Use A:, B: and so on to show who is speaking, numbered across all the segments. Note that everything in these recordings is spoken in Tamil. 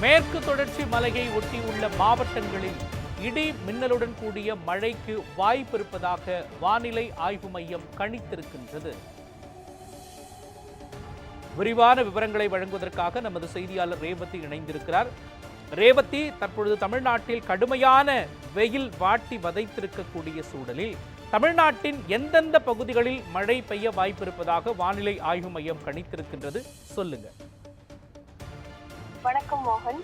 A: மேற்கு தொடர்ச்சி மலையை ஒட்டியுள்ள மாவட்டங்களில் இடி மின்னலுடன் கூடிய மழைக்கு வாய்ப்பு இருப்பதாக வானிலை ஆய்வு மையம் கணித்திருக்கின்றது. விரிவான விவரங்களை வழங்குவதற்காக நமது செய்தியாளர் ரேவதி இணைந்திருக்கிறார். ரேவதி தற்பொழுது தமிழ்நாட்டில் கடுமையான வெயில் வாட்டி வதைத்திருக்கக்கூடிய சூழலில் தமிழ்நாட்டின் எந்தெந்த பகுதிகளில் மழை பெய்ய வாய்ப்பிருப்பதாக வானிலை ஆய்வு மையம் கணித்திருக்கின்றது. சொல்லுங்க.
B: வணக்கம் மோகன்.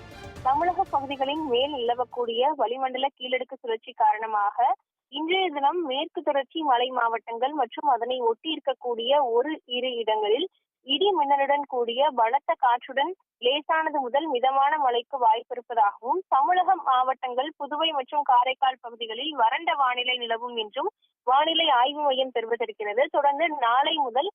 B: தமிழக பகுதிகளின் மேல் நிலவக்கூடிய வளிமண்டல கீழடுக்கு சுழற்சி காரணமாக இன்றைய தினம் மேற்கு தொடர்ச்சி மலை மாவட்டங்கள் மற்றும் அதனை ஒட்டி இருக்கக்கூடிய ஒரு இரு இடங்களில் மின்னலுடன் கூடிய பலத்த காற்றுடன் லேசானது முதல் மிதமான மழைக்கு வாய்ப்பிருப்பதாகவும் தமிழக மாவட்டங்கள் புதுவை மற்றும் காரைக்கால் பகுதிகளில் வறண்ட வானிலை நிலவும் என்றும் வானிலை ஆய்வு மையம் தெரிவித்திருக்கிறது. தொடர்ந்து நாளை முதல்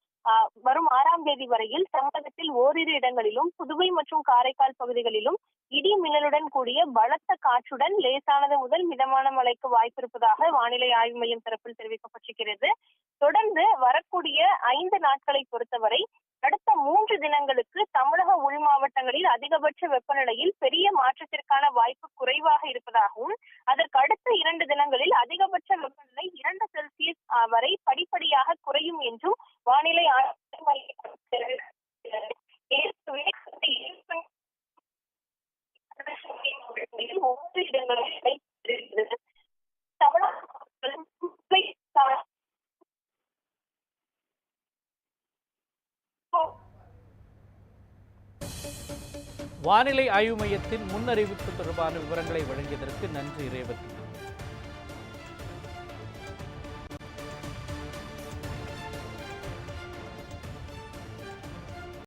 B: வரும் ஆறாம் தேதி வரையில் தமிழகத்தில் ஓரிரு இடங்களிலும் புதுவை மற்றும் காரைக்கால் பகுதிகளிலும் இடி மின்னலுடன் கூடிய பலத்த காற்றுடன் லேசானது முதல் மிதமான மழைக்கு வாய்ப்பிருப்பதாக வானிலை ஆய்வு மையம் தரப்பில் தெரிவிக்கப்பட்டிருக்கிறது. தொடர்ந்து வரக்கூடிய ஐந்து நாட்களை பொறுத்தவரை அடுத்த மூன்று தினங்களுக்கு தமிழக உள் மாவட்டங்களில் அதிகபட்ச வெப்பநிலையில் பெரிய மாற்றத்திற்கான வாய்ப்பு குறைவாக இருப்பதாகவும் அதற்கு அடுத்த இரண்டு தினங்களில் அதிகபட்ச வெப்பநிலை இரண்டு செல்சியஸ் வரை படிப்படியாக குறையும் என்றும் வானிலை ஒவ்வொரு இடங்களில்
A: வானிலை ஆய்வு மையத்தின் முன்னறிவிப்பு தொடர்பான விவரங்களை வழங்கியதற்கு நன்றி ரேவதி.